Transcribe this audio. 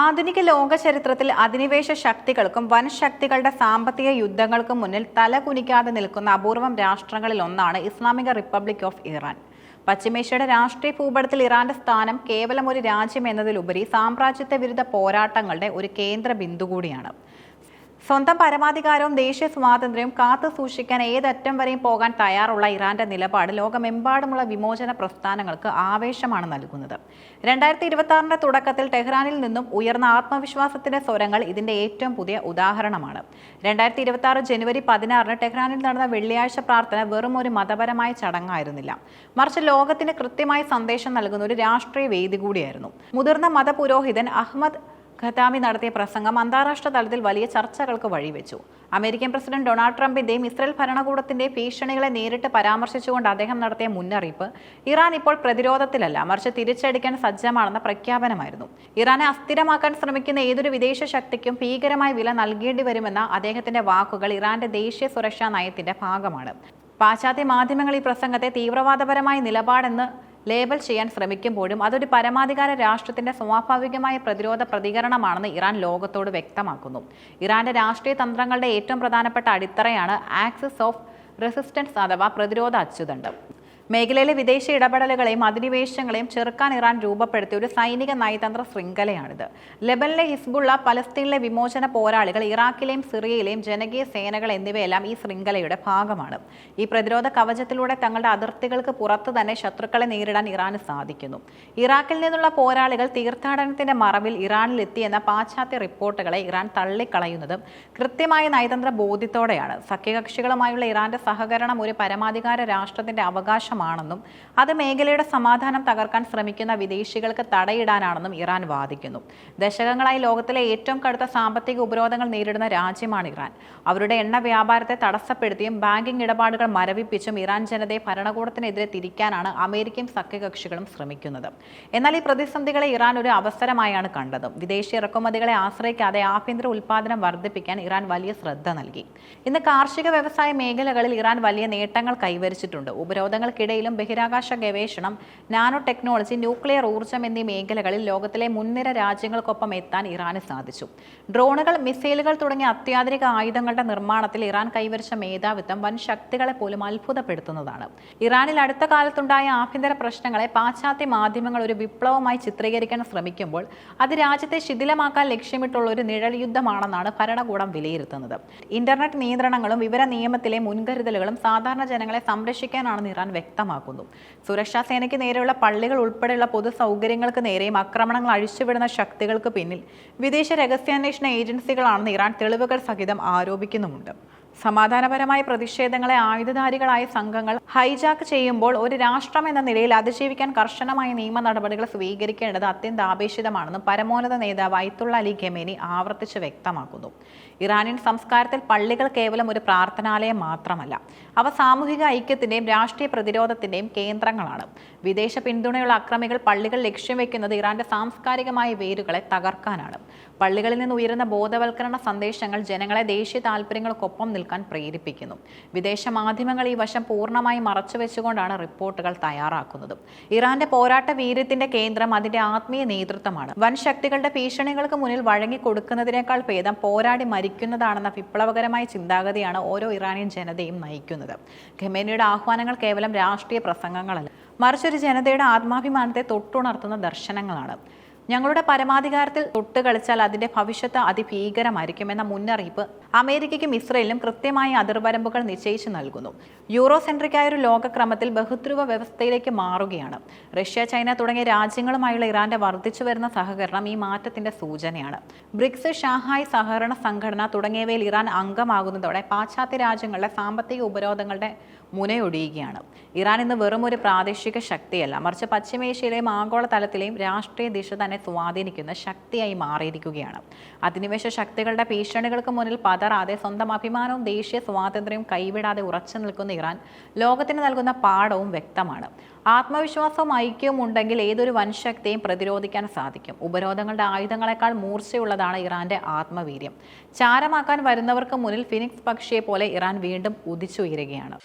ആധുനിക ലോക ചരിത്രത്തിൽ അധിനിവേശ ശക്തികൾക്കും വൻ ശക്തികളുടെ സാമ്പത്തിക യുദ്ധങ്ങൾക്കും മുന്നിൽ തലകുനിക്കാതെ നിൽക്കുന്ന അപൂർവം രാഷ്ട്രങ്ങളിൽ ഒന്നാണ് ഇസ്ലാമിക റിപ്പബ്ലിക് ഓഫ് ഇറാൻ. പശ്ചിമേഷ്യയുടെ രാഷ്ട്രീയ ഭൂപടത്തിൽ ഇറാന്റെ സ്ഥാനം കേവലം ഒരു രാജ്യം എന്നതിലുപരി സാമ്രാജ്യത്വ വിരുദ്ധ പോരാട്ടങ്ങളുടെ ഒരു കേന്ദ്ര ബിന്ദു കൂടിയാണ്. സ്വന്തം പരമാധികാരവും ദേശീയ സ്വാതന്ത്ര്യവും കാത്തു സൂക്ഷിക്കാൻ ഏതറ്റം വരെയും പോകാൻ തയ്യാറുള്ള ഇറാന്റെ നിലപാട് ലോകമെമ്പാടുമുള്ള വിമോചന പ്രസ്ഥാനങ്ങൾക്ക് ആവേശമാണ് നൽകുന്നത്. രണ്ടായിരത്തി ഇരുപത്തി തുടക്കത്തിൽ ടെഹ്റാനിൽ നിന്നും ഉയർന്ന ആത്മവിശ്വാസത്തിന്റെ സ്വരങ്ങൾ ഇതിന്റെ ഏറ്റവും പുതിയ ഉദാഹരണമാണ്. രണ്ടായിരത്തി ഇരുപത്തി ജനുവരി പതിനാറിന് ടെഹ്റാനിൽ നടന്ന വെള്ളിയാഴ്ച പ്രാർത്ഥന വെറും ഒരു മതപരമായ ചടങ്ങായിരുന്നില്ല. മറിച്ച് ലോകത്തിന് കൃത്യമായി സന്ദേശം നൽകുന്ന ഒരു രാഷ്ട്രീയ വേദി കൂടിയായിരുന്നു. മുതിർന്ന മതപുരോഹിതൻ അഹമ്മദ് ഖത്താമി നടത്തിയ പ്രസംഗം അന്താരാഷ്ട്ര തലത്തിൽ വലിയ ചർച്ചകൾക്ക് വഴിവെച്ചു. അമേരിക്കൻ പ്രസിഡന്റ് ഡൊണാൾഡ് ട്രംപിന്റെയും ഇസ്രയേൽ ഭരണകൂടത്തിന്റെ ഭീഷണികളെ നേരിട്ട് പരാമർശിച്ചുകൊണ്ട് അദ്ദേഹം നടത്തിയ മുന്നറിയിപ്പ് ഇറാൻ ഇപ്പോൾ പ്രതിരോധത്തിലല്ല മറിച്ച് തിരിച്ചടിക്കാൻ സജ്ജമാണെന്ന പ്രഖ്യാപനമായിരുന്നു. ഇറാനെ അസ്ഥിരമാക്കാൻ ശ്രമിക്കുന്ന ഏതൊരു വിദേശ ശക്തിക്കും ഭീകരമായ വില നൽകേണ്ടി വരുമെന്ന അദ്ദേഹത്തിന്റെ വാക്കുകൾ ഇറാന്റെ ദേശീയ സുരക്ഷാ നയത്തിന്റെ ഭാഗമാണ്. പാശ്ചാത്യ മാധ്യമങ്ങൾ ഈ പ്രസംഗത്തെ തീവ്രവാദപരമായ നിലപാടെന്ന് ലേബൽ ചെയ്യാൻ ശ്രമിക്കുമ്പോഴും അതൊരു പരമാധികാര രാഷ്ട്രത്തിന്റെ സ്വാഭാവികമായ പ്രതിരോധ പ്രതികരണമാണെന്ന് ഇറാൻ ലോകത്തോട് വ്യക്തമാക്കുന്നു. ഇറാന്റെ രാഷ്ട്രീയ തന്ത്രങ്ങളുടെ ഏറ്റവും പ്രധാനപ്പെട്ട അടിത്തറയാണ് ആക്സിസ് ഓഫ് റെസിസ്റ്റൻസ് അഥവാ പ്രതിരോധ അച്ചുതണ്ട്. മേഖലയിലെ വിദേശ ഇടപെടലുകളെയും അധിനിവേശങ്ങളെയും ചെറുക്കാൻ ഇറാൻ രൂപപ്പെടുത്തിയ ഒരു സൈനിക നയതന്ത്ര ശൃംഖലയാണിത്. ലെബനിലെ ഹിസ്ബുള്ള പലസ്തീനിലെ വിമോചന പോരാളികൾ ഇറാഖിലെയും സിറിയയിലെയും ജനകീയ സേനകൾ എന്നിവയെല്ലാം ഈ ശൃംഖലയുടെ ഭാഗമാണ്. ഈ പ്രതിരോധ കവചത്തിലൂടെ തങ്ങളുടെ അതിർത്തികൾക്ക് പുറത്ത് തന്നെ ശത്രുക്കളെ നേരിടാൻ ഇറാന് സാധിക്കുന്നു. ഇറാഖിൽ നിന്നുള്ള പോരാളികൾ തീർത്ഥാടനത്തിന്റെ മറവിൽ ഇറാനിൽ എത്തിയെന്ന പാശ്ചാത്യ റിപ്പോർട്ടുകളെ ഇറാൻ തള്ളിക്കളയുന്നതും കൃത്യമായ നയതന്ത്ര ബോധ്യത്തോടെയാണ്. സഖ്യകക്ഷികളുമായുള്ള ഇറാന്റെ സഹകരണം ഒരു പരമാധികാര രാഷ്ട്രത്തിന്റെ അവകാശമാണെന്നും അത് മേഖലയുടെ സമാധാനം തകർക്കാൻ ശ്രമിക്കുന്ന വിദേശികൾക്ക് തടയിടാനാണെന്നും ഇറാൻ വാദിക്കുന്നു. ദശകങ്ങളായി ലോകത്തിലെ ഏറ്റവും കടുത്ത സാമ്പത്തിക ഉപരോധങ്ങൾ നേരിടുന്ന രാജ്യമാണ് ഇറാൻ. അവരുടെ എണ്ണ വ്യാപാരത്തെ തടസ്സപ്പെടുത്തിയും ബാങ്കിംഗ് ഇടപാടുകൾ മരവിപ്പിച്ചും ഇറാൻ ജനതയെ ഭരണകൂടത്തിനെതിരെ തിരിക്കാനാണ് അമേരിക്കയും സഖ്യകക്ഷികളും ശ്രമിക്കുന്നത്. എന്നാൽ ഈ പ്രതിസന്ധികളെ ഇറാൻ ഒരു അവസരമായാണ് കണ്ടത്. വിദേശ ഇറക്കുമതികളെ ആശ്രയിക്കാതെ ആഭ്യന്തര ഉൽപ്പാദനം വർദ്ധിപ്പിക്കാൻ ഇറാൻ വലിയ ശ്രദ്ധ നൽകി. ഇന്ന് കാർഷിക വ്യവസായ മേഖലകളിൽ ഇറാൻ വലിയ നേട്ടങ്ങൾ കൈവരിച്ചിട്ടുണ്ട്. ഉപരോധങ്ങൾക്കിടയിലും ബഹിരാകാശ ഗവേഷണം നാനോ ടെക്നോളജി ന്യൂക്ലിയർ ഊർജം എന്നീ മേഖലകളിൽ ലോകത്തിലെ മുൻനിര രാജ്യങ്ങൾക്കൊപ്പം എത്താൻ ഇറാന് സാധിച്ചു. ഡ്രോണുകൾ മിസൈലുകൾ തുടങ്ങിയ അത്യാധുനിക ആയുധങ്ങളുടെ നിർമ്മാണത്തിൽ ഇറാൻ കൈവരിച്ച മേധാവിത്വം വൻ ശക്തികളെ പോലും അത്ഭുതപ്പെടുത്തുന്നതാണ്. ഇറാനിൽ അടുത്ത കാലത്തുണ്ടായ ആഭ്യന്തര പ്രശ്നങ്ങളെ പാശ്ചാത്യ മാധ്യമങ്ങൾ ഒരു വിപ്ലവമായി ചിത്രീകരിക്കാൻ ശ്രമിക്കുമ്പോൾ അത് രാജ്യത്തെ ശിഥിലമാക്കാൻ ലക്ഷ്യമിട്ടുള്ള ഒരു നിഴൽ യുദ്ധമാണെന്നാണ് ഭരണകൂടം വിലയിരുത്തുന്നത്. ഇന്റർനെറ്റ് നിയന്ത്രണങ്ങളും വിവര നിയമത്തിലെ മുൻകരുതലുകളും സാധാരണ ജനങ്ങളെ സംരക്ഷിക്കാനാണെന്ന് ഇറാൻ വ്യക്തമാക്കുന്നു. സുരക്ഷാ സേനയ്ക്ക് നേരെയുള്ള പള്ളികൾ ഉൾപ്പെടെയുള്ള പൊതു സൗകര്യങ്ങൾക്ക് നേരെയും ആക്രമണങ്ങൾ അഴിച്ചുവിടുന്ന ശക്തികൾക്ക് പിന്നിൽ. വിദേശ രഹസ്യാന്വേഷണ ഏജൻസികളാണെന്ന് ഇറാൻ തെളിവുകൾ സഹിതം ആരോപിക്കുന്നുമുണ്ട്. സമാധാനപരമായ പ്രതിഷേധങ്ങളെ ആയുധധാരികളായ സംഘങ്ങൾ ഹൈജാക്ക് ചെയ്യുമ്പോൾ ഒരു രാഷ്ട്രം എന്ന നിലയിൽ അതിജീവിക്കാൻ കർശനമായ നിയമ നടപടികൾ സ്വീകരിക്കേണ്ടത് അത്യന്താപേക്ഷിതമാണെന്ന് പരമോന്നത നേതാവ് അയത്തുള്ള അലി ഖമേനി ആവർത്തിച്ച് വ്യക്തമാക്കുന്നു. ഇറാനിയൻ സംസ്കാരത്തിൽ പള്ളികൾ കേവലം ഒരു പ്രാർത്ഥനാലയം മാത്രമല്ല അവ സാമൂഹിക ഐക്യത്തിന്റെയും രാഷ്ട്രീയ പ്രതിരോധത്തിന്റെയും കേന്ദ്രങ്ങളാണ്. വിദേശ പിന്തുണയുള്ള അക്രമികൾ പള്ളികൾ ലക്ഷ്യം വെക്കുന്നത് ഇറാന്റെ സാംസ്കാരികമായ വേരുകളെ തകർക്കാനാണ്. പള്ളികളിൽ നിന്ന് ഉയരുന്ന ബോധവൽക്കരണ സന്ദേശങ്ങൾ ജനങ്ങളെ ദേശീയ താല്പര്യങ്ങൾക്കൊപ്പം നിൽക്കാൻ പ്രേരിപ്പിക്കുന്നു. വിദേശ മാധ്യമങ്ങൾ ഈ വശം പൂർണമായി മറച്ചുവെച്ചുകൊണ്ടാണ് റിപ്പോർട്ടുകൾ തയ്യാറാക്കുന്നത്. ഇറാന്റെ പോരാട്ട വീര്യത്തിന്റെ കേന്ദ്രം അതിന്റെ ആത്മീയ നേതൃത്വമാണ്. വൻ ശക്തികളുടെ ഭീഷണികൾക്ക് മുന്നിൽ വഴങ്ങി കൊടുക്കുന്നതിനേക്കാൾ ഭേദം പോരാടി മരിക്കുന്നതാണെന്ന വിപ്ലവകരമായ ചിന്താഗതിയാണ് ഓരോ ഇറാനിയൻ ജനതയും നയിക്കുന്നത്. ഖമേനിയുടെ ആഹ്വാനങ്ങൾ കേവലം രാഷ്ട്രീയ പ്രസംഗങ്ങളല്ല. മറിച്ചൊരു ജനതയുടെ ആത്മാഭിമാനത്തെ തൊട്ടുണർത്തുന്ന ദർശനങ്ങളാണ്. ഞങ്ങളുടെ പരമാധികാരത്തിൽ തൊട്ട് കളിച്ചാൽ അതിന്റെ ഭവിഷ്യത്ത് അതിഭീകരമായിരിക്കും എന്ന മുന്നറിയിപ്പ് അമേരിക്കയ്ക്കും ഇസ്രയേലിനും കൃത്യമായ അതിർവരമ്പുകൾ നിശ്ചയിച്ചു നൽകുന്നു. യൂറോ സെൻട്രിക്കായ ഒരു ലോകക്രമത്തിൽ ബഹുദ്രുവ വ്യവസ്ഥയിലേക്ക് മാറുകയാണ്. റഷ്യ ചൈന തുടങ്ങിയ രാജ്യങ്ങളുമായുള്ള ഇറാന്റെ വർദ്ധിച്ചു വരുന്ന സഹകരണം ഈ മാറ്റത്തിന്റെ സൂചനയാണ്. ബ്രിക്സ് ഷാഹായ് സഹകരണ സംഘടന തുടങ്ങിയവയിൽ ഇറാൻ അംഗമാകുന്നതോടെ പാശ്ചാത്യ രാജ്യങ്ങളുടെ സാമ്പത്തിക ഉപരോധങ്ങളുടെ മുനയൊടിയുകയാണ്. ഇറാൻ ഇന്ന് വെറും ഒരു പ്രാദേശിക ശക്തിയല്ല. മറിച്ച് പശ്ചിമേഷ്യയിലെയും ആഗോളതലത്തിലെയും രാഷ്ട്രീയ ദിശ തന്നെ സ്വാധീനിക്കുന്ന ശക്തിയായി മാറിയിരിക്കുകയാണ്. അധിനിവേശ ശക്തികളുടെ ഭീഷണികൾക്ക് മുന്നിൽ പതറാതെ സ്വന്തം അഭിമാനവും ദേശീയ സ്വാതന്ത്ര്യവും കൈവിടാതെ ഉറച്ചു നിൽക്കുന്ന ഇറാൻ ലോകത്തിന് നൽകുന്ന പാഠവും വ്യക്തമാണ്. ആത്മവിശ്വാസവും ഐക്യവും ഉണ്ടെങ്കിൽ ഏതൊരു വൻശക്തിയും പ്രതിരോധിക്കാൻ സാധിക്കും. ഉപരോധങ്ങളുടെ ആയുധങ്ങളെക്കാൾ മൂർച്ചയുള്ളതാണ് ഇറാന്റെ ആത്മവീര്യം. ചാരമാക്കാൻ വരുന്നവർക്ക് മുന്നിൽ ഫിനിക്സ് പക്ഷിയെ പോലെ ഇറാൻ വീണ്ടും ഉദിച്ചുയരുകയാണ്.